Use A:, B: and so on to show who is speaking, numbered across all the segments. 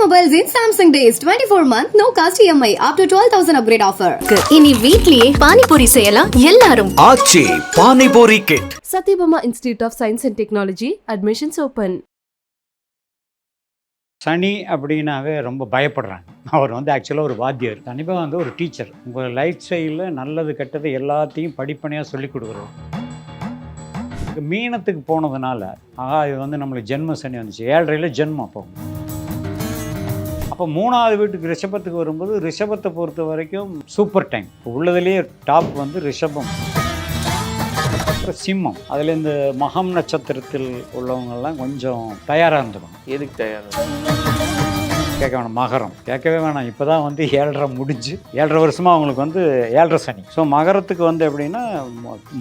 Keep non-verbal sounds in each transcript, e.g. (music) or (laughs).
A: Mobiles in Samsung Days 24 month no cost EMI up to 12000 upgrade offer.
B: இனி வீட்லயே பானிபூரி செய்யலாம் எல்லாரும்.
C: Aachi panipuri kit
D: Satyabama Institute of Science and Technology, admissions open.
E: சனி அப்படின்னாவே ரொம்ப பயப்படுறாங்க. அவர் வந்து ஆக்சுவலாக ஒரு வாத்தியார். கண்டிப்பாக வந்து ஒரு டீச்சர் உங்கள் லைஃப் ஸ்டைலில் நல்லது கெட்டது எல்லாத்தையும் படிப்பனையாக சொல்லிக் கொடுக்குறோம் மீனத்துக்கு போனதுனால ஆகா இது வந்து நம்மளுக்கு ஜென்ம சனி வந்துச்சு. ஏழரையில் ஜென்மம் அப்போ. அப்போ மூணாவது வீட்டுக்கு ரிஷபத்துக்கு வரும்போது ரிஷபத்தை பொறுத்த வரைக்கும் சூப்பர் டைம். உள்ளதுலேயே டாப் வந்து ரிஷபம். அப்புறம் சிம்மம். அதில் இந்த மகம் நட்சத்திரத்தில் உள்ளவங்கெல்லாம் கொஞ்சம் தயாராக இருந்துக்கணும்.
F: எதுக்கு தயார்?
E: கேட்க வேணாம் மகரம். கேட்கவே வேணாம். இப்போ தான் வந்து ஏழரை முடிஞ்சு ஏழரை வருஷமாக அவங்களுக்கு வந்து ஏழரை சனி. ஸோ மகரத்துக்கு வந்து எப்படின்னா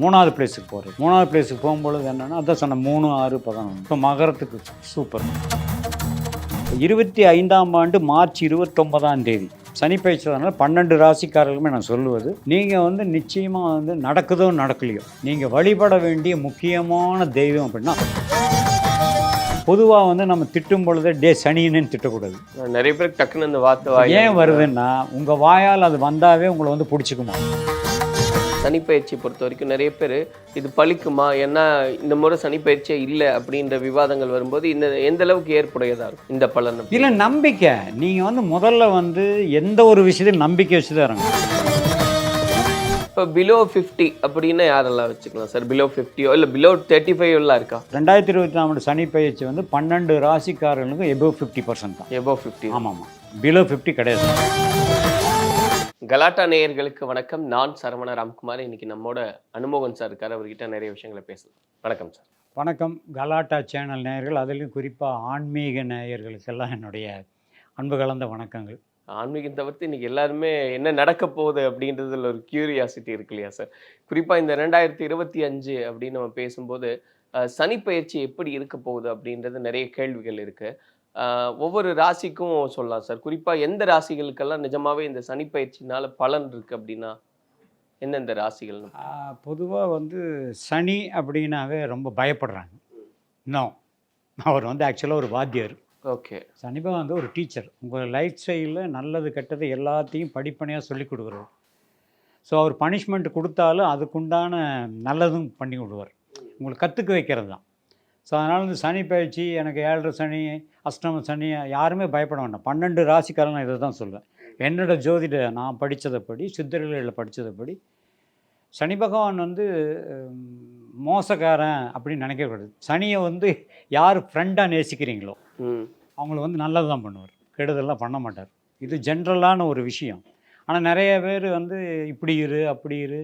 E: மூணாவது பிளேஸுக்கு போகிறது மூணாவது பிளேஸுக்கு போகும்பொழுது என்னென்னா அதான் சொன்ன மூணு ஆறு பதினொன்று இப்போ மகரத்துக்கு சூப்பர். இருபத்தி ஐந்தாம் ஆண்டு மார்ச் இருபத்தொன்பதாம் தேதி. சனி பயிற்சினால பன்னெண்டு ராசிக்காரர்களுமே நான் சொல்லுவது நீங்கள் வந்து நிச்சயமாக வந்து நடக்குதோ நடக்கலையோ நீங்கள் வழிபட வேண்டிய முக்கியமான தெய்வம் அப்படின்னா பொதுவாக வந்து நம்ம திட்டும் பொழுது டே சனின்னு திட்டக்கூடாது.
F: நிறைய பேருக்கு டக்குன்னு அந்த வார்த்தை
E: ஏன் வருதுன்னா உங்கள் வாயால் அது வந்தாவே உங்களை வந்து பிடிச்சிக்குமா?
F: சனிப்பயிற்சி பொறுத்த வரைக்கும் நிறைய பேர் இது பழிக்குமா? ஏன்னா இந்த முறை சனிப்பயிற்சியே இல்லை அப்படின்ற விவாதங்கள் வரும்போது இந்த எந்த அளவுக்கு ஏற்புடையதா இருக்கும் இந்த பலன்
E: இல்லை நம்பிக்கை. நீங்கள் வந்து முதல்ல வந்து எந்த ஒரு விஷயத்தையும் நம்பிக்கை வச்சு தான் இருங்க
F: இப்போ பிலோ ஃபிஃப்டி அப்படின்னா யாரெல்லாம் வச்சுக்கலாம் சார்? பிலோ ஃபிஃப்டியோ இல்லை பிலோ தேர்ட்டி ஃபைவ் எல்லாம் இருக்கா?
E: ரெண்டாயிரத்தி இருபத்தி நாலு சனி பயிற்சி வந்து பன்னெண்டு ராசிக்காரர்களுக்கும் எபோவ் ஃபிஃப்டி பர்சன்ட் தான்.
F: எபோ ஃபிஃப்டி
E: ஆமாம். ஆமாம் பிலோ ஃபிஃப்டி கிடையாது.
F: கலாட்டா நேயர்களுக்கு வணக்கம். நான் சரவண ராம்குமார். இன்னைக்கு நம்மோட அனுமோகன் சார் இருக்கார். அவர்கிட்ட நிறைய விஷயங்களை பேசலாம். வணக்கம் சார்.
E: வணக்கம். கலாட்டா சேனல் நேயர்கள் அதிலும் குறிப்பாக ஆன்மீக நேயர்களுக்கெல்லாம் என்னுடைய அன்பு கலந்த வணக்கங்கள்.
F: ஆன்மீகம் தவிர்த்து இன்னைக்கு எல்லாருமே என்ன நடக்க போகுது அப்படின்றதுல ஒரு கியூரியாசிட்டி இருக்கு இல்லையா சார்? குறிப்பாக இந்த ரெண்டாயிரத்தி இருபத்தி அஞ்சு அப்படின்னு நம்ம பேசும்போது அஹ், சனி பயிற்சி எப்படி இருக்க போகுது அப்படின்றது நிறைய கேள்விகள் இருக்கு. அஹ், ஒவ்வொரு ராசிக்கும் சொல்லலாம் சார். குறிப்பாக எந்த ராசிகளுக்கெல்லாம் நிஜமாவே இந்த சனி பயிற்சினால பலன் இருக்கு அப்படின்னா எந்தெந்த ராசிகள்
E: பொதுவாக வந்து சனி அப்படின்னாவே ரொம்ப பயப்படுறாங்க. இன்னும் அவர் வந்து ஆக்சுவலாக ஒரு வாத்தியார்
F: ஓகே.
E: சனிபா வந்து ஒரு டீச்சர். உங்கள் லைஃப் ஸ்டைலில் நல்லது கெட்டது எல்லாத்தையும் படிப்பனையாக சொல்லிக் கொடுக்குறவர். ஸோ அவர் பனிஷ்மெண்ட் கொடுத்தாலும் அதுக்குண்டான நல்லதும் பண்ணி விடுவார். உங்களுக்கு கற்றுக்க வைக்கிறது தான் ஸோ அதனால் இந்த சனி பயிற்சி எனக்கு ஏழரை சனி அஷ்டம சனி யாருமே பயப்பட வேண்டாம். பன்னெண்டு ராசிக்காரன் நான் இதை தான் சொல்லுவேன் என்னோட ஜோதிட நான் படித்ததைப்படி சித்தர்களில் படித்ததைப்படி சனி பகவான் வந்து மோசக்காரன் அப்படின்னு நினைக்கக்கூடாது. சனியை வந்து யார் ஃப்ரெண்டாக நேசிக்கிறீங்களோ அவங்கள வந்து நல்லது தான் பண்ணுவார். கெடுதல்லாம் பண்ண மாட்டார். இது ஜென்ரலான ஒரு விஷயம். ஆனால் நிறைய பேர் வந்து இப்படி இரு அப்படி இரு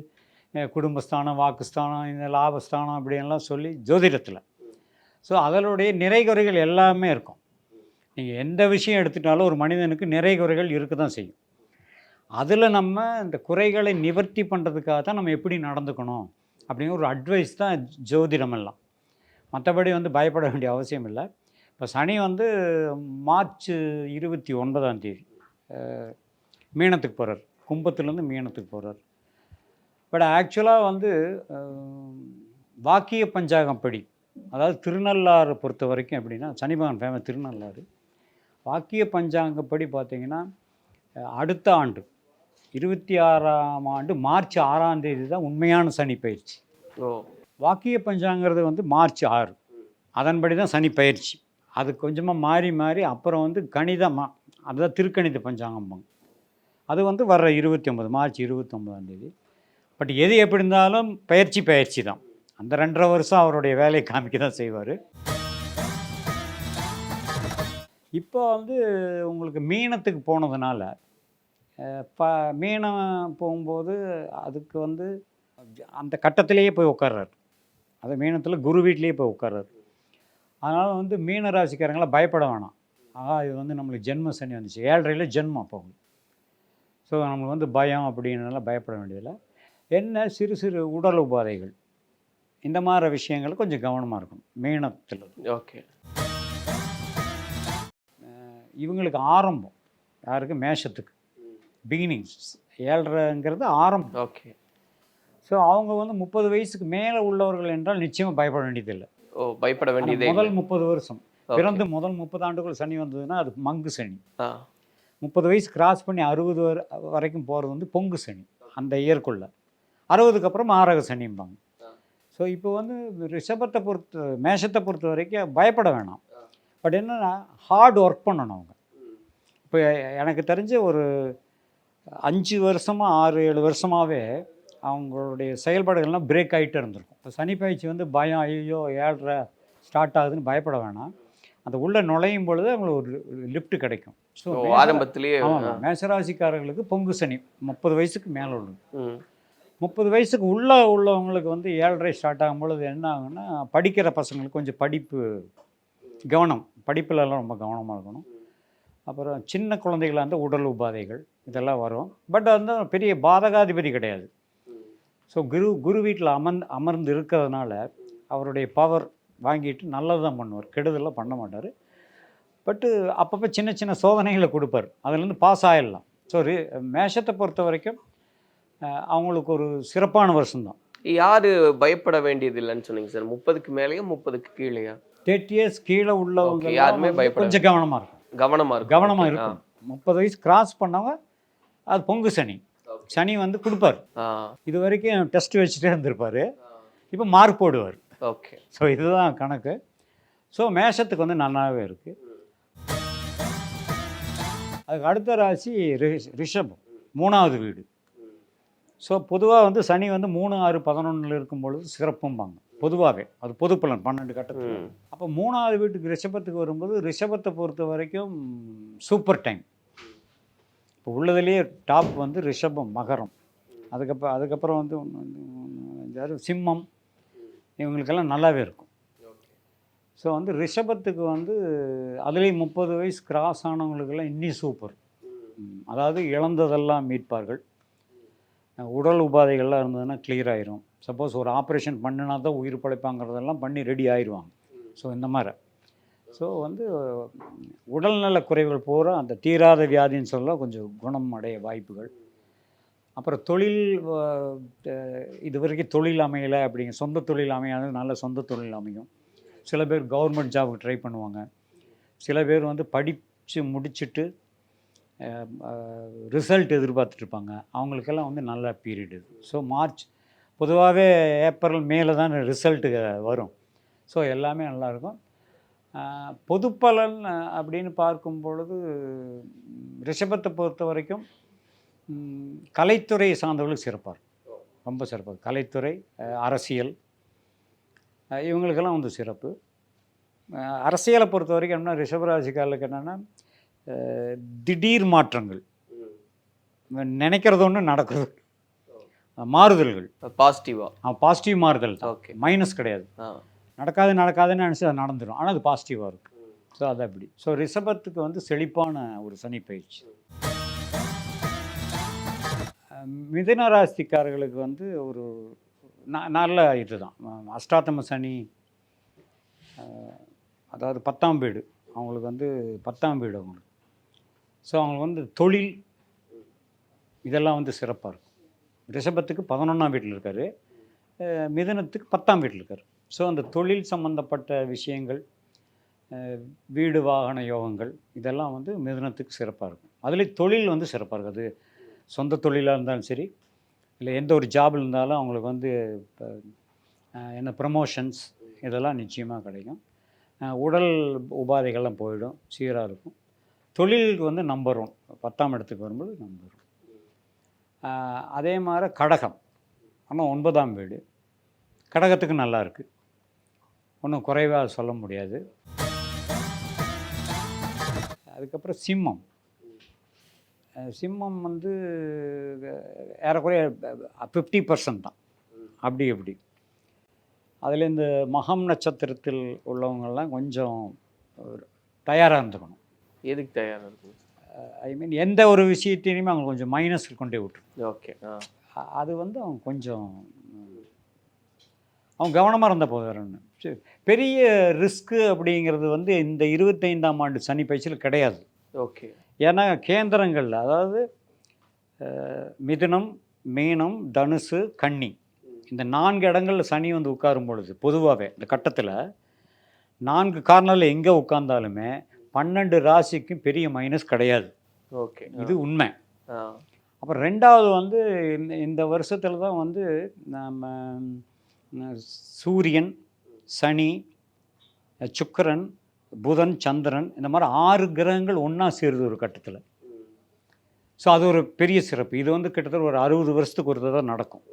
E: குடும்பஸ்தானம் வாக்குஸ்தானம் இந்த லாபஸ்தானம் அப்படின்லாம் சொல்லி ஜோதிடத்தில் ஸோ அதனுடைய நிறைகுறைகள் எல்லாமே இருக்கும். நீங்கள் எந்த விஷயம் எடுத்துட்டாலும் ஒரு மனிதனுக்கு நிறைகுறைகள் இருக்க தான் செய்யும். அதில் நம்ம இந்த குறைகளை நிவர்த்தி பண்ணுறதுக்காக தான் நம்ம எப்படி நடந்துக்கணும் அப்படிங்கிற ஒரு அட்வைஸ் தான் ஜோதிடம் எல்லாம். மற்றபடி வந்து பயப்பட வேண்டிய அவசியம் இல்லை. இப்போ சனி வந்து மார்ச் இருபத்தி ஒன்பதாம் தேதி மீனத்துக்கு போகிறார் கும்பத்துலேருந்து மீனத்துக்கு போகிறார் பட் ஆக்சுவலாக வந்து வாக்கிய பஞ்சாங்கம் படி அதாவது திருநள்ளாறு பொறுத்த வரைக்கும் எப்படின்னா சனிபகவான் ஃபேமஸ் திருநள்ளாறு. வாக்கிய பஞ்சாங்கப்படி பார்த்தீங்கன்னா அடுத்த ஆண்டு இருபத்தி ஆறாம் ஆண்டு மார்ச் ஆறாம் தேதி தான் உண்மையான சனி பயிற்சி. வாக்கிய பஞ்சாங்கிறது வந்து மார்ச் ஆறு. அதன்படி தான் சனி பயிற்சி. அது கொஞ்சமாக மாறி மாறி அப்புறம் வந்து கணிதமாக அதுதான் திருக்கணித பஞ்சாங்கம்பாங்க அது வந்து வர்ற இருபத்தி ஒம்பது மார்ச் இருபத்தொம்பதாம் தேதி. பட் எது எப்படி இருந்தாலும் பயிற்சி பயிற்சி தான். அந்த ரெண்டரை வருஷம் அவருடைய வேலையை காமிக்க தான் செய்வார். இப்போ வந்து உங்களுக்கு மீனத்துக்கு போனதுனால ப மீனம் போகும்போது அதுக்கு வந்து அந்த கட்டத்திலேயே போய் உட்கார்றாரு அது மீனத்தில் குரு வீட்லேயே போய் உட்கார்றாரு அதனால் வந்து மீன ராசிக்காரங்களாம் பயப்பட வேணாம். ஆகா இது வந்து நம்மளுக்கு ஜென்ம சனி வந்துச்சு. ஏழரையில் ஜென்மம் அப்போ ஸோ நம்மளுக்கு வந்து பயம் அப்படின்னலாம் பயப்பட வேண்டியதில்லை. என்ன சிறு சிறு உடல் உபாதைகள்? இந்த மாதிரி விஷயங்கள் கொஞ்சம் கவனமாக இருக்கணும் மீனத்தில்
F: ஓகே.
E: இவங்களுக்கு ஆரம்பம் யாருக்கு? மேஷத்துக்கு. பிகினிங்ஸ் ஏழரைங்கிறது ஆரம்பம்.
F: ஓகே.
E: ஸோ அவங்க வந்து முப்பது வயசுக்கு மேலே உள்ளவர்கள் என்றால் நிச்சயமாக பயப்பட வேண்டியதில்லை.
F: ஓ பயப்பட வேண்டியதே
E: முதல் முப்பது வருஷம். பிறந்து முதல் முப்பது ஆண்டுகள் சனி வந்ததுன்னா அது மங்கு சனி. முப்பது வயசு கிராஸ் பண்ணி அறுபது வரை வரைக்கும் போகிறது வந்து பொங்கு சனி அந்த இயற்குள்ள. அறுபதுக்கு அப்புறம் ஆரக சனிம்பாங்க. ஸோ இப்போ வந்து ரிஷபத்தை பொறுத்த மேஷத்தை பொறுத்த வரைக்கும் பயப்பட வேணாம். பட் என்னன்னா ஹார்ட் ஒர்க் பண்ணணும் அவங்க. இப்போ எனக்கு தெரிஞ்ச ஒரு அஞ்சு வருஷமாக ஆறு ஏழு வருஷமாகவே அவங்களுடைய செயல்பாடுகள்லாம் பிரேக் ஆகிட்டே இருந்திருக்கும். இப்போ சனி பயிற்சி வந்து பயம் ஐயோ ஏழ்ரை ஸ்டார்ட் ஆகுதுன்னு பயப்பட வேணாம். அந்த உள்ளே நுழையும் பொழுது அவங்களுக்கு ஒரு லிஃப்ட் கிடைக்கும். ஸோ
F: ஆரம்பத்திலேயே
E: ஆமாம் மேசராசிக்காரர்களுக்கு பொங்கு சனி முப்பது வயசுக்கு மேலே உள்ளது. முப்பது வயசுக்கு உள்ளே உள்ளவங்களுக்கு வந்து ஏழரை ஸ்டார்ட் ஆகும் பொழுது என்ன ஆகுன்னா படிக்கிற பசங்களுக்கு கொஞ்சம் படிப்பு கவனம் படிப்புலலாம் ரொம்ப கவனமாக இருக்கணும். அப்புறம் சின்ன குழந்தைகளாக இருந்தால் உடல் உபாதைகள் இதெல்லாம் வரும். பட் வந்து பெரிய பாதகாதிபதி கிடையாது. ஸோ குரு குரு வீட்டில் அமர் அமர்ந்து இருக்கிறதுனால அவருடைய பவர் வாங்கிட்டு நல்லது தான் பண்ணுவார். கெடுதலாம் பண்ண மாட்டார். பட்டு அப்பப்போ சின்ன சின்ன சோதனைகளை கொடுப்பார். அதுலேருந்து பாஸ் ஆகிடலாம் ஸோ மேஷத்தை பொறுத்த வரைக்கும் அவங்களுக்கு ஒரு சிறப்பான வருஷம்தான்.
F: யாரு பயப்பட வேண்டியது இல்லைன்னு சொன்னீங்க சார்? முப்பதுக்கு மேலேயா முப்பதுக்கு கீழேயா?
E: தேர்ட்டி இயர்ஸ் கீழே உள்ளவங்க
F: யாருமே பயப்பட
E: கொஞ்சம் கவனமாக இருக்கும்.
F: கவனமா இருக்கும்.
E: கவனமாக இருக்கும் முப்பது வயசு கிராஸ் பண்ணவங்க அது பொங்கு சனி. சனி வந்து கொடுப்பார். இது வரைக்கும் டெஸ்ட் வச்சுட்டே இருந்திருப்பார். இப்போ மார்க் போடுவார்.
F: ஓகே
E: ஸோ இதுதான் கணக்கு. ஸோ மேஷத்துக்கு வந்து நல்லாவே இருக்குது அதுக்கு அடுத்த ராசி ரிஷ்- ரிஷபம். மூணாவது வீடு. ஸோ பொதுவாக வந்து சனி வந்து மூணு ஆறு பதினொன்றில் இருக்கும் பொழுது சிறப்பும்பாங்க. பொதுவாகவே அது பொது பலன் பன்னெண்டு கட்டத்தில். அப்போ மூணாவது வீட்டுக்கு ரிஷபத்துக்கு வரும்போது ரிஷபத்தை பொறுத்த வரைக்கும் சூப்பர் டைம். இப்போ உள்ளதுலேயே டாப் வந்து ரிஷபம் மகரம். அதுக்கப்புறம் அதுக்கப்புறம் வந்து யாரு சிம்மம். இவங்களுக்கெல்லாம் நல்லாவே இருக்கும். ஸோ வந்து ரிஷபத்துக்கு வந்து அதுலேயும் முப்பது வயசு கிராஸ் ஆனவங்களுக்கெல்லாம் இன்னும் சூப்பர். அதாவது இழந்ததெல்லாம் மீட்பார்கள். உடல் உபாதைகள்லாம் இருந்ததுன்னா கிளியர் ஆயிரும். சப்போஸ் ஒரு ஆப்ரேஷன் பண்ணினா தான் உயிர் பிழைப்பாங்கிறதெல்லாம் பண்ணி ரெடி ஆயிடுவாங்க ஸோ இந்த மாதிரி. ஸோ வந்து உடல்நல குறைவுகள் பூரா அந்த தீராத வியாதின்னு சொல்ல கொஞ்சம் குணம் அடைய வாய்ப்புகள். அப்புறம் தொழில் இது வரைக்கும் தொழில் அமையலை அப்படிங்க சொந்த தொழில் அமையாது நல்ல சொந்த தொழில் அமையும். சில பேர் கவர்மெண்ட் ஜாபுக்கு ட்ரை பண்ணுவாங்க. சில பேர் வந்து படித்து முடிச்சுட்டு ரிசல்ட் எதிர்பார்த்துட்ருப்பாங்க. அவங்களுக்கெல்லாம் வந்து நல்ல பீரியட் இது. ஸோ மார்ச் பொதுவாகவே ஏப்ரல் மேலே தான் ரிசல்ட்டு வரும். ஸோ எல்லாமே நல்லாயிருக்கும். பொதுப்பலன் அப்படின்னு பார்க்கும் பொழுது ரிஷபத்தை பொறுத்த வரைக்கும் கலைத்துறை சார்ந்தவர்களுக்கு சிறப்பாக இருக்கும். ரொம்ப சிறப்பாக கலைத்துறை அரசியல் இவங்களுக்கெல்லாம் வந்து சிறப்பு. அரசியலை பொறுத்த வரைக்கும் என்ன ரிஷபராசிக்காரர்களுக்கு என்னென்னா திடீர் மாற்றங்கள். நினைக்கிறது ஒன்று நடக்குது மாறுதல்கள்.
F: பாசிட்டிவா
E: பாசிட்டிவ் மாறுதல் தான்.
F: ஓகே
E: மைனஸ் கிடையாது. நடக்காது நடக்காதுன்னு நினச்சி அது நடந்துடும் ஆனால் அது பாசிட்டிவாக இருக்கும். ஸோ அது அப்படி. ஸோ ரிஷபத்துக்கு வந்து செழிப்பான ஒரு சனி பயிற்சி. மிதுன ராசிக்காரர்களுக்கு வந்து ஒரு நல்ல இதுதான் அஹ் அஷ்டாத்தம சனி அதாவது பத்தாம் வீடு. அவங்களுக்கு வந்து பத்தாம் வீடு அவங்களுக்கு. ஸோ அவங்களுக்கு வந்து தொழில் இதெல்லாம் வந்து சிறப்பாக இருக்கும். ரிஷபத்துக்கு பதினொன்றாம் வீட்டில் இருக்கார். மிதனத்துக்கு பத்தாம் வீட்டில் இருக்கார். ஸோ அந்த தொழில் சம்பந்தப்பட்ட விஷயங்கள் வீடு வாகன யோகங்கள் இதெல்லாம் வந்து மிதனத்துக்கு சிறப்பாக இருக்கும். அதுலேயும் தொழில் வந்து சிறப்பாக இருக்குது சொந்த தொழிலாக இருந்தாலும் சரி இல்லை எந்த ஒரு ஜாப் இருந்தாலும் அவங்களுக்கு வந்து இப்போ என்ன ப்ரமோஷன்ஸ் இதெல்லாம் நிச்சயமாக கிடைக்கும். உடல் உபாதைகள்லாம் போயிடும். சீராக இருக்கும். தொழிலுக்கு வந்து நம்பர் ஒன் பத்தாம் இடத்துக்கு வரும்போது நம்பர் ஒன் அதே மாதிரி கடகம். ஆனால் ஒன்பதாம் வீடு. கடகத்துக்கு நல்லா இருக்குது ஒன்றும் குறைவாக சொல்ல முடியாது. அதுக்கப்புறம் சிம்மம். சிம்மம் வந்து ஏறக்குறைய ஃபிஃப்டி பர்சன்ட் தான். அப்படி எப்படி அதில் இந்த மகம் நட்சத்திரத்தில் உள்ளவங்கள்லாம் கொஞ்சம் தயாராக இருந்துக்கணும்.
F: எதுக்கு தயாரா இருக்கும்
E: ஐ மீன் எந்த ஒரு விஷயத்தையுமே அவங்க கொஞ்சம் மைனஸில் கொண்டே விட்டுரும்.
F: ஓகே
E: அது வந்து அவங்க கொஞ்சம் அவங்க கவனமாக இருந்த போதும் பெரிய ரிஸ்க்கு அப்படிங்கிறது வந்து இந்த இருபத்தைந்தாம் ஆண்டு சனி பயிற்சியில் கிடையாது.
F: ஓகே
E: ஏன்னா கேந்திரங்களில் அதாவது மிதுனம் மீனம் தனுசு கன்னி இந்த நான்கு இடங்களில் சனி வந்து உட்காரும் பொழுது பொதுவாகவே இந்த கட்டத்தில் நான்கு கார்னரில் எங்கே உட்கார்ந்தாலுமே பன்னெண்டு ராசிக்கும் பெரிய மைனஸ் கிடையாது.
F: ஓகே
E: இது உண்மை. அப்புறம் ரெண்டாவது வந்து இந்த இந்த வருஷத்தில் தான் வந்து நம்ம சூரியன் சனி சுக்கிரன் புதன் சந்திரன் இந்த மாதிரி ஆறு கிரகங்கள் ஒன்றா சேருது ஒரு கட்டத்தில். ஸோ அது ஒரு பெரிய சிறப்பு. இது வந்து கிட்டத்தட்ட ஒரு அறுபது வருஷத்துக்கு ஒரு தடவை நடக்கும்.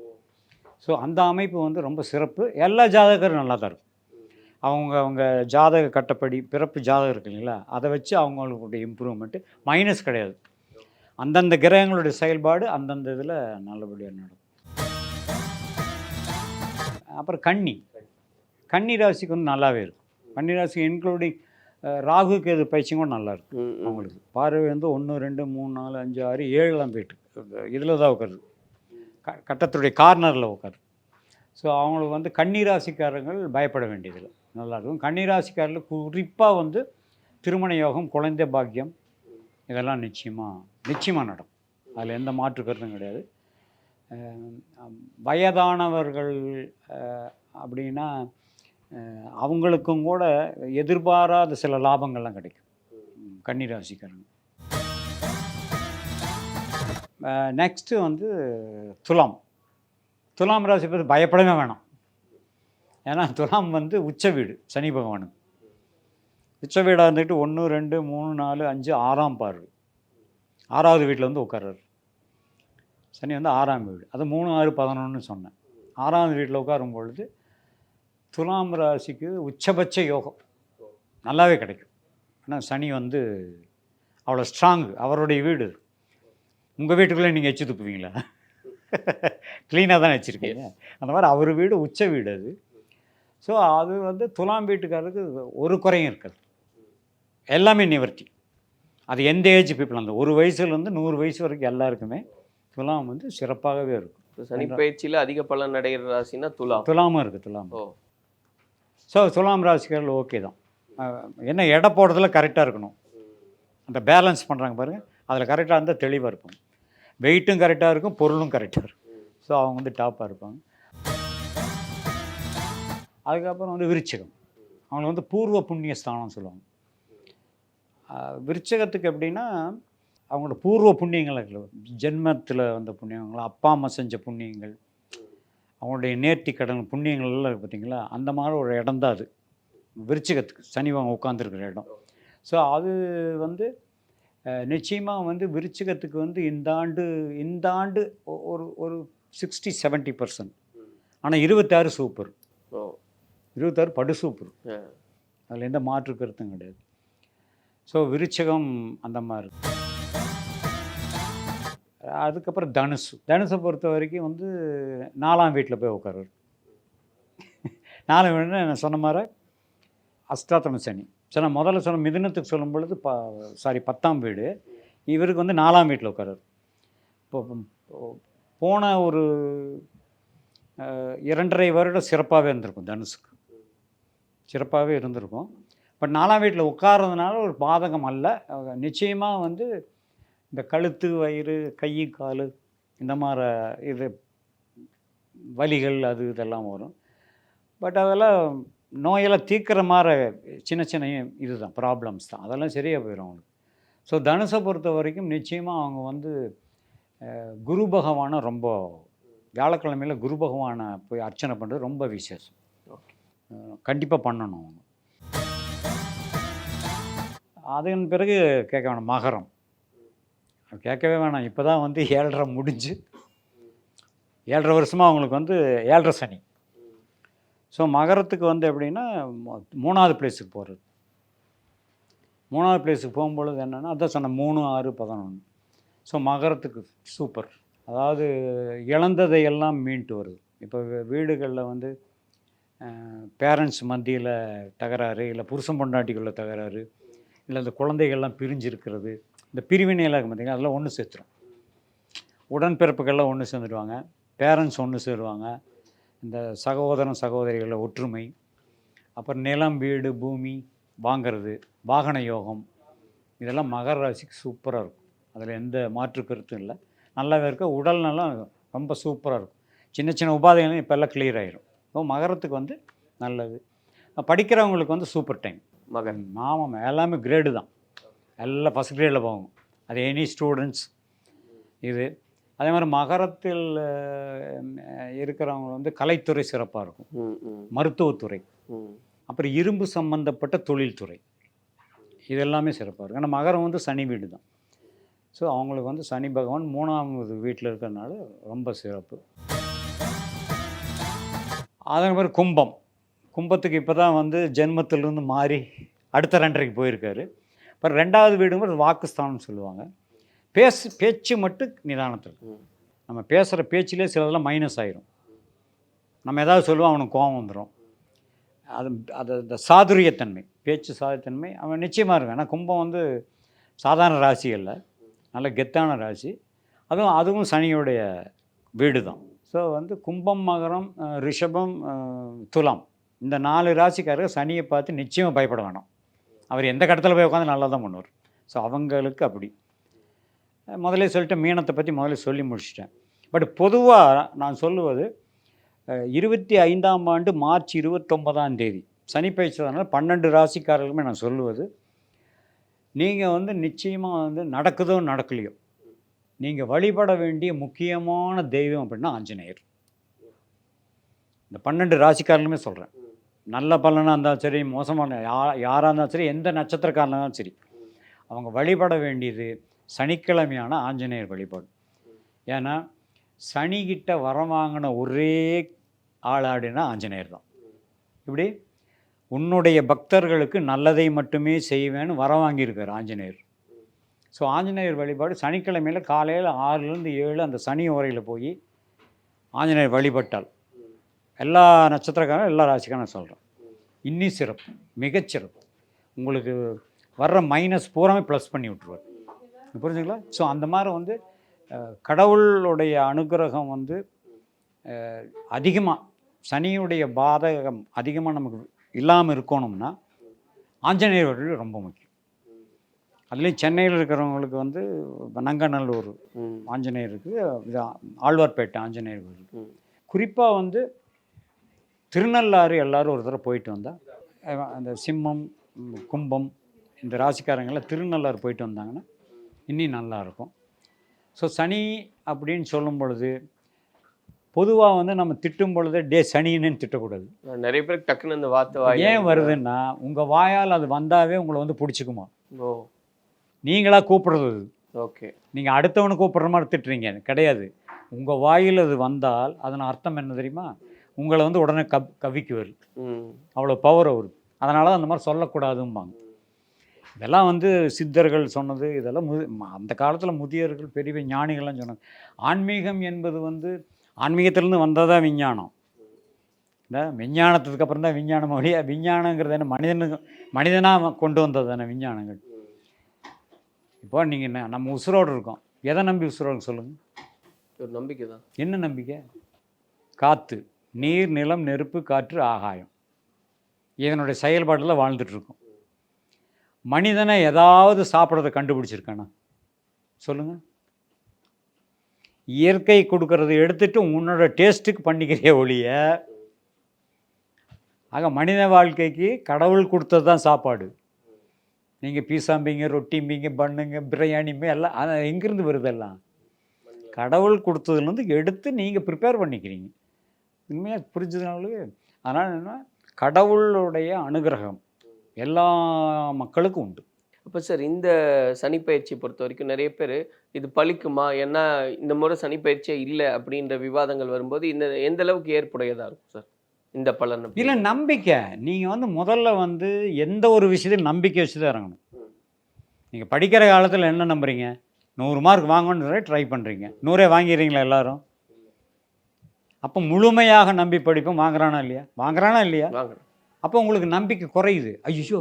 E: ஸோ அந்த அமைப்பு வந்து ரொம்ப சிறப்பு. எல்லா ஜாதகரும் நல்லா தான் இருக்கும். அவங்க அவங்க ஜாதக கட்டப்படி பிறப்பு ஜாதகம் இருக்கு இல்லைங்களா? அதை வச்சு அவங்களுடைய இம்ப்ரூவ்மெண்ட்டு மைனஸ் கிடையாது. அந்தந்த கிரகங்களுடைய செயல்பாடு அந்தந்த இதில் நல்லபடியாக நடக்கும். அப்புறம் கன்னி. கன்னி ராசிக்கு வந்து நல்லாவே இருக்கும். கன்னி ராசி இன்க்ளூடிங் ராகு கேது பயிற்சியும் கூட நல்லா இருக்கும். அவங்களுக்கு. பார்வை வந்து ஒன்று ரெண்டு மூணு நாலு அஞ்சு ஆறு ஏழுலாம் போயிட்டு இதில் தான் உட்காருது க கட்டத்துடைய கார்னரில் உட்காரு ஸோ அவங்களுக்கு வந்து கன்னிராசிக்காரங்கள் பயப்பட வேண்டியதில்லை. நல்லாயிருக்கும். கன்னிராசிக்காரில் குறிப்பாக வந்து திருமண யோகம் குழந்தை பாக்கியம் இதெல்லாம் நிச்சயமாக நிச்சயமாக நடக்கும். அதில் எந்த மாற்று கருத்தும் கிடையாது. வயதானவர்கள் அப்படின்னா அவங்களுக்கும் கூட எதிர்பாராத சில லாபங்கள்லாம் கிடைக்கும். கன்னிராசிக்காரங்க. நெக்ஸ்ட்டு வந்து துலாம். துலாம் ராசி பற்றி பயப்படவே வேணாம். ஏன்னா துலாம் வந்து உச்ச வீடு சனி பகவானுக்கு. உச்ச வீடாக இருந்துக்கிட்டு ஒன்று ரெண்டு மூணு நாலு அஞ்சு ஆறாம் பார்வை. ஆறாவது வீட்டில் வந்து உட்கார்றாரு. சனி வந்து ஆறாம் வீடு. அது மூணு ஆறு பதினொன்று சொன்னேன். ஆறாவது வீட்டில் உட்காரும் பொழுது துலாம் ராசிக்கு உச்சபட்ச யோகம். நல்லாவே கிடைக்கும். ஆனால் சனி வந்து அவ்வளோ ஸ்ட்ராங் அவருடைய வீடு உங்கள் வீட்டுக்குள்ளே நீங்கள் எச்சு துப்புவீங்களா? (laughs) க்ளீனாக தான் வச்சுருக்கீங்க அந்த மாதிரி அவர் வீடு உச்ச வீடு அது. ஸோ அது வந்து துலாம் வீட்டுக்காரருக்கு ஒரு குறையும் இருக்காது. எல்லாமே நிவர்த்தி. அது எந்த ஏஜ் பீப்புள் அந்த ஒரு வயசுலேருந்து நூறு வயசு வரைக்கும் எல்லாருக்குமே துலாம் வந்து சிறப்பாகவே இருக்கும்.
F: சனி பயிற்சியில அதிக பலன் அடைகிற ராசினா துலாம்.
E: துலாமும் இருக்குது துலாம்
F: ஓ.
E: ஸோ துலாம் ராசிக்காரர்கள் ஓகே தான். என்ன எடை போடுறதுல கரெக்டாக இருக்கணும். அந்த பேலன்ஸ் பண்ணுறாங்க பாருங்கள் அதில் கரெக்டாக இருந்தால் தெளிவாக இருக்கும் வெயிட்டும் கரெக்டாக இருக்கும் பொருளும் கரெக்டாக இருக்கும். ஸோ அவங்க வந்து டாப்பாக இருப்பாங்க. அதுக்கப்புறம் வந்து விருச்சகம். அவங்க வந்து பூர்வ புண்ணிய ஸ்தானம் சொல்லுவாங்க. விருச்சகத்துக்கு எப்படின்னா அவங்களோட பூர்வ புண்ணியங்கள் இருக்குல்ல ஜென்மத்தில் வந்த புண்ணியங்கள் அப்பா அம்மா செஞ்ச புண்ணியங்கள் அவங்களுடைய நேர்த்தி கடன் புண்ணியங்கள் எல்லாம் பார்த்திங்களா பார்த்தீங்களா அந்த மாதிரி ஒரு இடம் தான் அது. விருச்சிகத்துக்கு சனிவாங்க உட்காந்துருக்கிற இடம். ஸோ அது வந்து நிச்சயமாக வந்து விருச்சிகத்துக்கு வந்து இந்த ஆண்டு இந்த ஆண்டு ஒரு ஒரு சிக்ஸ்டி செவன்ட்டி பர்சன்ட் ஆனால் இருபத்தாறு சூப்பர்.
F: ஓ.
E: இருபத்தாறு படு சூப்பர். அதில் எந்த மாற்று கருத்தும் கிடையாது. ஸோ விருச்சகம் அந்த மாதிரி. அதுக்கப்புறம் தனுசு. தனுசை பொறுத்த வரைக்கும் வந்து நாலாம் வீட்டில் போய் உட்காருவார். நாலாம் வீடுனா நான் சொன்ன மாதிரி அஷ்டாத்தம சனி. சரி நான் முதல்ல சொன்ன மிதுனத்துக்கு சொல்லும் பொழுது ப சாரி பத்தாம் வீடு. இவருக்கு வந்து நாலாம் வீட்டில் உட்காருவார். இப்போ போன ஒரு இரண்டரை வருடம் சிறப்பாகவே இருந்திருக்கும் தனுசுக்கு. சிறப்பாகவே இருந்திருக்கும். பட் நாலாம் வீட்டில் உட்கார்றதுனால ஒரு பாதகம் அல்ல. நிச்சயமாக வந்து இந்த கழுத்து வயிறு கை கால் இந்த மாதிரி இது வலிகள் அது இதெல்லாம் வரும். பட் அதெல்லாம் நோயெல்லாம் தீர்க்கிற மாதிரி சின்ன சின்ன இதுதான் ப்ராப்ளம்ஸ் தான். அதெல்லாம் சரியாக போயிடும் அவங்களுக்கு. ஸோ தனுசை பொறுத்த வரைக்கும் நிச்சயமாக அவங்க வந்து குரு பகவானை ரொம்ப வியாழக்கிழமையில் குரு பகவானை போய் அர்ச்சனை பண்ணுறது ரொம்ப விசேஷம். கண்டிப்பாக பண்ணணும். அவங்க அதன் பிறகு கேட்க வேணாம் மகரம். அது கேட்கவே வேணாம். இப்போ தான் வந்து ஏழரை முடிஞ்சு. ஏழரை வருஷமாக அவங்களுக்கு வந்து ஏழரை சனி. ஸோ மகரத்துக்கு வந்து எப்படின்னா மூணாவது பிளேஸுக்கு போகிறது மூணாவது பிளேஸுக்கு போகும்பொழுது என்னென்னா அதான் சொன்ன மூணு ஆறு பதினொன்று ஸோ மகரத்துக்கு சூப்பர் அதாவது இழந்ததை எல்லாம் மீண்டு வருது. இப்போ வீடுகளில் வந்து பேரண்ட்ஸ் மத்தியில் தகராறு இல்லை புருஷன் பொண்டாட்டிக்குள்ள தகராறு இல்லை இந்த குழந்தைகள்லாம் பிரிஞ்சிருக்கிறது இந்த பிரிவினையெல்லாம் இருக்கு பார்த்திங்கன்னா அதெல்லாம் ஒன்று சேர்த்துரும் உடன்பிறப்புகள்லாம் ஒன்று சேர்ந்துடுவாங்க பேரண்ட்ஸ் ஒன்று சேருவாங்க இந்த சகோதரன் சகோதரிகளில் ஒற்றுமை அப்புறம் நிலம் வீடு பூமி வாங்கிறது வாகன யோகம் இதெல்லாம் மகர ராசிக்கு சூப்பராக இருக்கும். அதில் எந்த மாற்று கருத்தும் இல்லை. நல்லாவே இருக்கும் உடல் நலம் ரொம்ப சூப்பராக இருக்கும். சின்ன சின்ன உபாதைகளும் இப்போல்லாம் கிளியர் ஆகிரும் இப்போ மகரத்துக்கு வந்து நல்லது. படிக்கிறவங்களுக்கு வந்து சூப்பர் டைம்
F: மகன்.
E: ஆமாம் எல்லாமே கிரேடு தான். எல்லாம் ஃபஸ்ட் கிரேடில் போகும் அது எனி ஸ்டூடெண்ட்ஸ் இது அதே மாதிரி மகரத்தில் இருக்கிறவங்க வந்து கலைத்துறை சிறப்பாக இருக்கும். மருத்துவத்துறை. அப்புறம் இரும்பு சம்பந்தப்பட்ட தொழில்துறை. இது எல்லாமே சிறப்பாக இருக்கும். ஏன்னா மகரம் வந்து சனி வீடு தான். ஸோ அவங்களுக்கு வந்து சனி பகவான் மூணாவது வீட்டில் இருக்கிறதுனால ரொம்ப சிறப்பு. அதே மாதிரி கும்பம். கும்பத்துக்கு இப்போ தான் வந்து ஜென்மத்திலிருந்து மாறி அடுத்த ரெண்டரைக்கு போயிருக்காரு. அப்புறம் ரெண்டாவது வீடுங்கிறது வாக்குஸ்தானம்னு சொல்லுவாங்க. பேசு பேச்சு மட்டும் நிதானத்தில். நம்ம பேசுகிற பேச்சிலே சிலதெல்லாம் மைனஸ் ஆயிரும். நம்ம ஏதாவது சொல்லுவோம் அவனுக்கு கோபம் வந்துடும் அது அது இந்த சாதுரியத்தன்மை பேச்சு சாதுரியத்தன்மை அவன் நிச்சயமாக இருக்கும் ஏன்னா கும்பம் வந்து சாதாரண ராசி அல்ல. நல்ல கெத்தான ராசி. அதுவும் அதுவும் சனியுடைய வீடு தான் ஸோ வந்து கும்பம் மகரம் ரிஷபம் துலாம். இந்த நாலு ராசிக்காரர்கள் சனியை பார்த்து நிச்சயமாக பயப்பட வேணாம். அவர் எந்த கடத்தில் போய் உட்காந்து நல்லா தான் பண்ணுவார். ஸோ அவங்களுக்கு அப்படி. அஹ், முதல்ல சொல்லிட்டு மீனத்தை பற்றி முதல்ல சொல்லி முடிச்சிட்டேன். பட் பொதுவாக நான் சொல்லுவது இருபத்தி ஐந்தாம் ஆண்டு மார்ச் இருபத்தொம்பதாம் தேதி. சனி பயிற்சினால பன்னெண்டு ராசிக்காரர்களுமே நான் சொல்லுவது நீங்கள் வந்து நிச்சயமாக வந்து நடக்குதோ நடக்கலையோ நீங்கள் வழிபட வேண்டிய முக்கியமான தெய்வம் அப்படின்னா ஆஞ்சநேயர். இந்த பன்னெண்டு ராசிக்காரனுமே சொல்கிறேன் நல்ல பலனாக இருந்தாலும் சரி மோசமான யா யாராக இருந்தாலும் சரி எந்த நட்சத்திரக்காரனாக இருந்தாலும் சரி அவங்க வழிபட வேண்டியது சனிக்கிழமையான ஆஞ்சநேயர் வழிபாடு. ஏன்னா சனிக்கிட்ட வரம் வாங்கின ஒரே ஆளாடினா ஆஞ்சநேயர் தான். இப்படி உன்னுடைய பக்தர்களுக்கு நல்லதை மட்டுமே செய்வேன்னு வர வாங்கியிருக்கார் ஆஞ்சநேயர். ஸோ ஆஞ்சநேயர் வழிபாடு சனிக்கிழமையில் காலையில் ஆறுலேருந்து ஏழு அந்த சனி ஓரையில் போய் ஆஞ்சநேயர் வழிபட்டால். எல்லா நட்சத்திரக்காரரும் எல்லா ராசிக்காரரும் சொல்கிறேன் இன்னி சிறப்பு மிகச்சிறப்பு உங்களுக்கு வர்ற மைனஸ் பூராமே ப்ளஸ் பண்ணி விட்ருவார் புரிஞ்சுங்களா? ஸோ அந்த மாதிரி வந்து கடவுளுடைய அனுகிரகம் வந்து அதிகமாக சனியுடைய பாதகம் அதிகமாக நமக்கு இல்லாமல் இருக்கணும்னா ஆஞ்சநேயர் வழிபாடு ரொம்ப முக்கியம். அதுலேயும் சென்னையில் இருக்கிறவங்களுக்கு வந்து நங்கநல்லூர்
F: ம்,
E: ஆஞ்சநேயர் இருக்குது இது ஆழ்வார்பேட்டை ஆஞ்சநேயர் கோயில். குறிப்பாக வந்து திருநள்ளாறு எல்லாரும் ஒரு தடவை போயிட்டு வந்தால் அந்த சிம்மம் கும்பம் இந்த ராசிக்காரங்கெல்லாம் திருநள்ளாறு போயிட்டு வந்தாங்கன்னா இன்னும் நல்லா இருக்கும். ஸோ சனி அப்படின்னு சொல்லும் பொழுது பொதுவாக வந்து நம்ம திட்டும் பொழுது டே சனின்னு திட்டக்கூடாது.
F: நிறைய பேருக்கு டக்குன்னு அந்த வார்த்தை
E: ஏன் வருதுன்னா உங்கள் வாயால் அது வந்தாவே உங்களை வந்து பிடிச்சிக்குமா?
F: ஓ.
E: நீங்களாக கூப்பிடுறது.
F: ஓகே.
E: நீங்கள் அடுத்தவனை கூப்பிடுற மாதிரி திட்டுறீங்க. கிடையாது. உங்கள் வாயில் அது வந்தால் அதன் அர்த்தம் என்ன தெரியுமா? உங்களை வந்து உடனே கவ் கவிக்குவர்.
F: ம்.
E: அவ்வளோ பவர் அவருக்கு அதனால தான் அந்த மாதிரி சொல்லக்கூடாதும்பாங்க. இதெல்லாம் வந்து சித்தர்கள் சொன்னது இதெல்லாம் மு அந்த காலத்தில் முதியவர்கள் பெரிய ஞானிகள்லாம் சொன்னாங்க. ஆன்மீகம் என்பது வந்து ஆன்மீகத்திலேருந்து வந்ததா விஞ்ஞானம். இந்த விஞ்ஞானத்துக்கு அப்புறம் தான் விஞ்ஞானம் வழியா விஞ்ஞானங்கிறது என்ன? மனிதனுக்கு மனிதனாக கொண்டு வந்தது தானே விஞ்ஞானங்கள்? இப்போ நீங்கள் என்ன நம்ம உசுரோடு இருக்கோம். எதை நம்பி உசுரோடு சொல்லுங்கள்
F: ஒரு நம்பிக்கை தான்.
E: என்ன நம்பிக்கை? காற்று நீர் நிலம் நெருப்பு காற்று ஆகாயம். இதனுடைய செயல்பாட்டில் வாழ்ந்துட்டு இருக்கோம். மனிதனை ஏதாவது சாப்பிட்றத கண்டுபிடிச்சிருக்கானா? சொல்லுங்க. இயற்கை கொடுக்கறத எடுத்துட்டு உன்னோட டேஸ்ட்டுக்கு பண்ணிக்கிறிய ஒழிய ஆக மனித வாழ்க்கைக்கு கடவுள் கொடுத்தது தான் சாப்பாடு. நீங்கள் பீஸாம்பிங்க ரொட்டிம்பிங்க பண்ணுங்க பிரியாணிங்க எல்லாம் அது எங்கேருந்து வருது எல்லாம்? கடவுள் கொடுத்ததுலேருந்து எடுத்து நீங்கள் ப்ரிப்பேர் பண்ணிக்கிறீங்க. உண்மையாக புரிஞ்சதுனாலே அதனால் என்ன கடவுளுடைய அனுகிரகம் எல்லா மக்களுக்கும் உண்டு.
F: அப்போ சார் இந்த சனிப்பயிற்சி பொறுத்த வரைக்கும் நிறைய பேர் இது பலிக்குமா ஏன்னா இந்த முறை சனிப்பயிற்சியே இல்லை அப்படின்ற விவாதங்கள் வரும்போது இந்த எந்த அளவுக்கு ஏற்புடையதாக இருக்கும் சார்? இந்த பலன்?
E: இல்லை நம்பிக்கை. நீங்கள் வந்து முதல்ல வந்து எந்த ஒரு விஷயத்தையும் நம்பிக்கை வச்சு தான் இறங்கணும். நீங்கள் படிக்கிற காலத்தில் என்ன நம்புறீங்க? நூறு மார்க் வாங்கணுன்னு ட்ரை பண்ணுறீங்க நூறே வாங்கிடுறீங்களா எல்லாரும்? அப்போ முழுமையாக நம்பி படிப்போம் வாங்குறானா இல்லையா? வாங்குறானா இல்லையா? அப்போ உங்களுக்கு நம்பிக்கை குறையுது. ஐயோ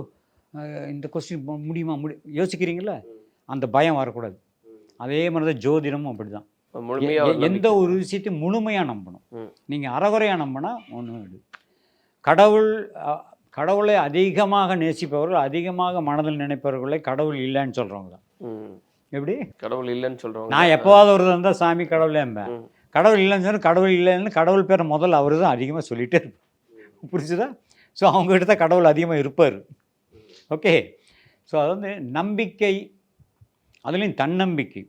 E: இந்த கொஸ்டின் முடியுமா? முடி யோசிக்கிறீங்களா? அந்த பயம் வரக்கூடாது. அதே மாதிரி தான் ஜோதிடமும் அப்படி தான்
F: முழுமையா ஒரு
E: எந்த. ஒரு விஷயத்தையும் முழுமையாக நம்பணும். நீங்கள் அறகுறையாக நம்பினா ஒன்றும் இல்லை கடவுள் கடவுளை அதிகமாக நேசிப்பவர்கள் அதிகமாக மனதில் நினைப்பவர்களை கடவுள் இல்லைன்னு சொல்கிறவங்க. எப்படி?
F: கடவுள் இல்லைன்னு சொல்றவங்க
E: நான் எப்போவாவது ஒரு இருந்தால் சாமி கடவுளே என்பேன்
F: ம்.
E: கடவுள் இல்லைன்னு சொன்னால் கடவுள் இல்லைன்னு கடவுள் பேரை முதல்ல அவர் தான் அதிகமாக சொல்லிகிட்டே இருப்பேன் புரிஞ்சுதா? ஸோ அவங்ககிட்ட தான் கடவுள் அதிகமாக இருப்பார். ஓகே ஸோ அது வந்து நம்பிக்கை அதுலேயும் தன்னம்பிக்கை.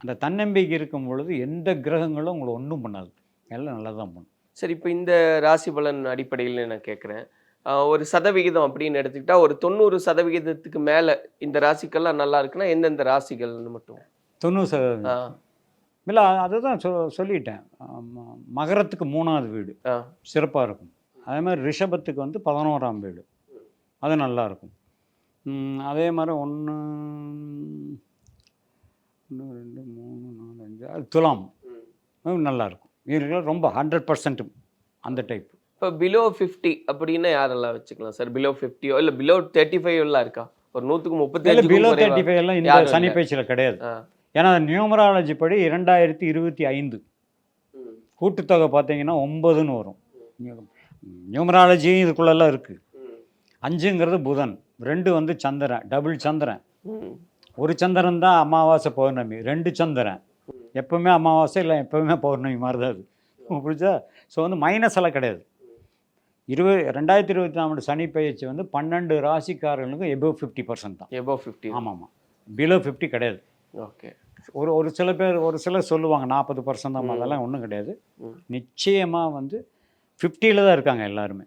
E: அந்த தன்னம்பிக்கை இருக்கும் பொழுது எந்த கிரகங்களும் உங்களை ஒன்றும் பண்ணாது. எல்லாம் நல்லா தான் பண்ணும்.
F: சரி இப்போ இந்த ராசி பலன் அடிப்படையில் நான் கேட்குறேன் ஒரு சதவிகிதம் அப்படின்னு எடுத்துக்கிட்டா ஒரு தொண்ணூறு சதவிகிதத்துக்கு மேலே இந்த ராசிக்கெல்லாம் நல்லா இருக்குன்னா எந்தெந்த ராசிகள்னு மட்டும்.
E: தொண்ணூறு சதவீதம் இல்லை அதுதான் சொ சொல்லிட்டேன். மகரத்துக்கு மூணாவது வீடு. சிறப்பாக இருக்கும். அதே மாதிரி ரிஷபத்துக்கு வந்து பதினோராம் வீடு. அது நல்லா இருக்கும். ம், அதே மாதிரி ஒன்று ஒன்று ரெண்டு மூணு நாலு அஞ்சு. அது துலாம். அது நல்லா இருக்கும் இவர்கள் ரொம்ப ஹண்ட்ரட் பர்சன்ட் அந்த டைப்
F: இப்போ பிலோ ஃபிஃப்டி அப்படின்னா யாரெல்லாம் வச்சுக்கலாம் சார் பிலோ ஃபிஃப்டியோ இல்லை பிலோ தேர்ட்டி ஃபைவ் எல்லாம் இருக்கா? ஒரு நூற்றுக்கு
E: இல்லை
F: முப்பத்தஞ்சு
E: பிலோ தேர்ட்டி ஃபைவ் எல்லாம் இந்த சனி. பயிற்சியில் கிடையாது. ஏன்னா நியூமராலஜி படி இரண்டாயிரத்தி இருபத்தி ஐந்து. கூட்டுத்தொகை பார்த்தீங்கன்னா ஒம்பதுன்னு வரும். நியூமராலஜியும் இதுக்குள்ளெல்லாம் இருக்குது. அஞ்சுங்கிறது புதன். ரெண்டு வந்து சந்திரன். டபுள் சந்திரன். ஒரு சந்திரன் தான் அமாவாசை பௌர்ணமி ரெண்டு சந்திரன். எப்பவுமே அமாவாசை இல்லை எப்பவுமே பௌர்ணமி மாதிரி தான் அது. புரிஞ்சா ஸோ வந்து மைனஸ் எல்லாம் கிடையாது. இருபது ரெண்டாயிரத்தி இருபத்தி நாலு சனி பயிற்சி வந்து பன்னெண்டு ராசிக்காரர்களுக்கும் எபோவ் ஃபிஃப்டி பர்சன்ட் தான்.
F: எபோ ஃபிஃப்டி
E: ஆமாம். ஆமாம் பிலோ ஃபிஃப்டி கிடையாது.
F: ஓகே
E: ஒரு ஒரு சில பேர் ஒரு சிலர் சொல்லுவாங்க நாற்பது பர்சன்ட் தான். அதெல்லாம் ஒன்றும் கிடையாது. நிச்சயமாக வந்து ஃபிஃப்டியில் தான் இருக்காங்க எல்லாருமே.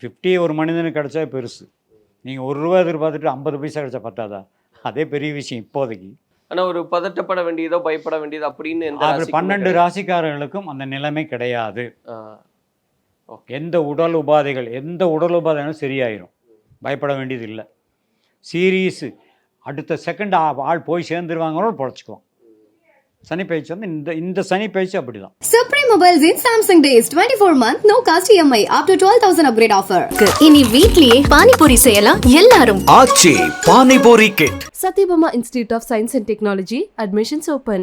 E: ஃபிஃப்டி ஒரு மனிதனுக்கு கிடைச்சா பெருசு. நீங்கள் ஒரு ரூபா எதிர்பார்த்துட்டு ஐம்பது பைசா கிடைச்சா பத்தாதா? அதே பெரிய விஷயம் இப்போதைக்கு.
F: ஆனா ஒரு பதட்டப்பட வேண்டியதோ பயப்பட வேண்டியதோ அப்படின்னு எந்த
E: பன்னெண்டு. ராசிக்காரர்களுக்கும் அந்த நிலைமை கிடையாது. எந்த உடல் உபாதைகள் எந்த உடல் உபாதைகளும் சரியாயிரும். பயப்பட வேண்டியது இல்லை சீரியஸு அடுத்த செகண்ட் ஆள் போய் சேர்ந்துருவாங்களோ பொழைச்சிக்குவோம். சனி பயிற்சி வந்து இந்த இந்த சனி பயிற்சி அப்படி தான்
A: Supreme Mobiles in Samsung Days 24 month no cost EMI up to 12,000 upgrade offer.
B: இனி வீட்லயே பானிபூரி செய்யலாம் எல்லாரும்
C: Aachi panipuri kit
D: Satyabama Institute of Science and Technology, admissions open.